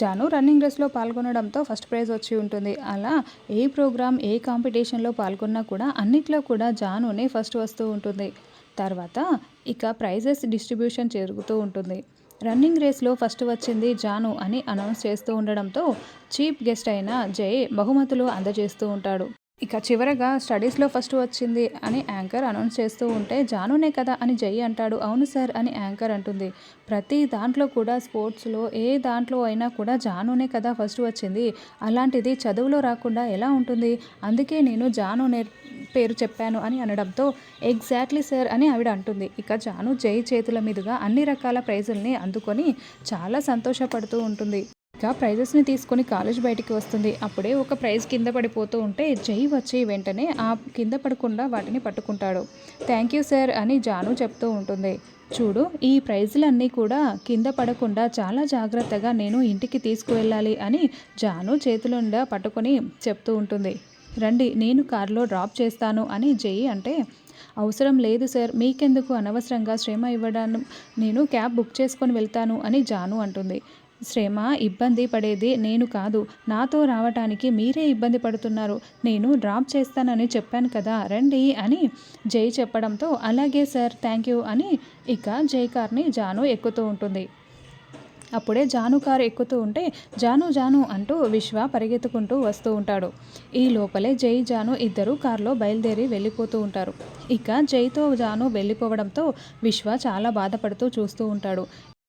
Janu running రేస్లో పాల్గొనడంతో first prize వచ్చి ఉంటుంది. అలా ఏ ప్రోగ్రామ్ ఏ కాంపిటీషన్లో పాల్గొన్నా కూడా అన్నిట్లో కూడా జానునే ఫస్ట్ వస్తూ ఉంటుంది. తర్వాత ఇక ప్రైజెస్ డిస్ట్రిబ్యూషన్ జరుగుతూ ఉంటుంది. రన్నింగ్ రేస్లో ఫస్ట్ వచ్చింది జాను అని అనౌన్స్ చేస్తూ ఉండడంతో చీఫ్ గెస్ట్ అయిన జై బహుమతులు అందజేస్తూ ఉంటాడు. ఇక చివరగా స్టడీస్లో ఫస్ట్ వచ్చింది అని యాంకర్ అనౌన్స్ చేస్తూ ఉంటే జానునే కదా అని జై అంటాడు. అవును సార్ అని యాంకర్ అంటుంది. ప్రతి దాంట్లో కూడా స్పోర్ట్స్లో ఏ దాంట్లో అయినా కూడా జానునే కదా ఫస్ట్ వచ్చింది. అలాంటిది చదువులో రాకుండా ఎలా ఉంటుంది? అందుకే నేను జాను నేర్ పేరు చెప్పాను అని అనడంతో ఎగ్జాక్ట్లీ సార్ అని ఆవిడ అంటుంది. ఇక జాను జై చేతుల మీదుగా అన్ని రకాల ప్రైజుల్ని అందుకొని చాలా సంతోషపడుతూ ఉంటుంది. ఇంకా ప్రైజెస్ని తీసుకొని కాలేజ్ బయటికి వస్తుంది. అప్పుడే ఒక ప్రైజ్ కింద పడిపోతూ ఉంటే జై వచ్చి వెంటనే ఆ కింద పడకుండా వాటిని పట్టుకుంటాడు. థ్యాంక్ యూ సార్ అని జాను చెప్తూ ఉంటుంది. చూడు ఈ ప్రైజులన్నీ కూడా కింద పడకుండా చాలా జాగ్రత్తగా నేను ఇంటికి తీసుకువెళ్ళాలి అని జాను చేతులుండా పట్టుకొని చెప్తూ ఉంటుంది. రండి నేను కారులో డ్రాప్ చేస్తాను అని జై అంటే అవసరం లేదు సార్ మీకెందుకు అనవసరంగా శ్రమ ఇవ్వడాను? నేను క్యాబ్ బుక్ చేసుకొని వెళ్తాను అని జాను అంటుంది. శ్రమ ఇబ్బంది పడేది నేను కాదు. నాతో రావటానికి మీరే ఇబ్బంది పడుతున్నారు. నేను డ్రాప్ చేస్తానని చెప్పాను కదా రండి అని జై చెప్పడంతో అలాగే సార్ థ్యాంక్ యూ అని ఇక జై కార్ని జాను ఎక్కుతూ ఉంటుంది. అప్పుడే జాను కారు ఎక్కుతూ ఉంటే జాను జాను అంటూ విశ్వ పరిగెత్తుకుంటూ వస్తూ ఉంటాడు. ఈ లోపలే జై జాను ఇద్దరు కారులో బయలుదేరి వెళ్ళిపోతూ ఉంటారు. ఇక జైతో జాను వెళ్ళిపోవడంతో విశ్వ చాలా బాధపడుతూ చూస్తూ ఉంటాడు.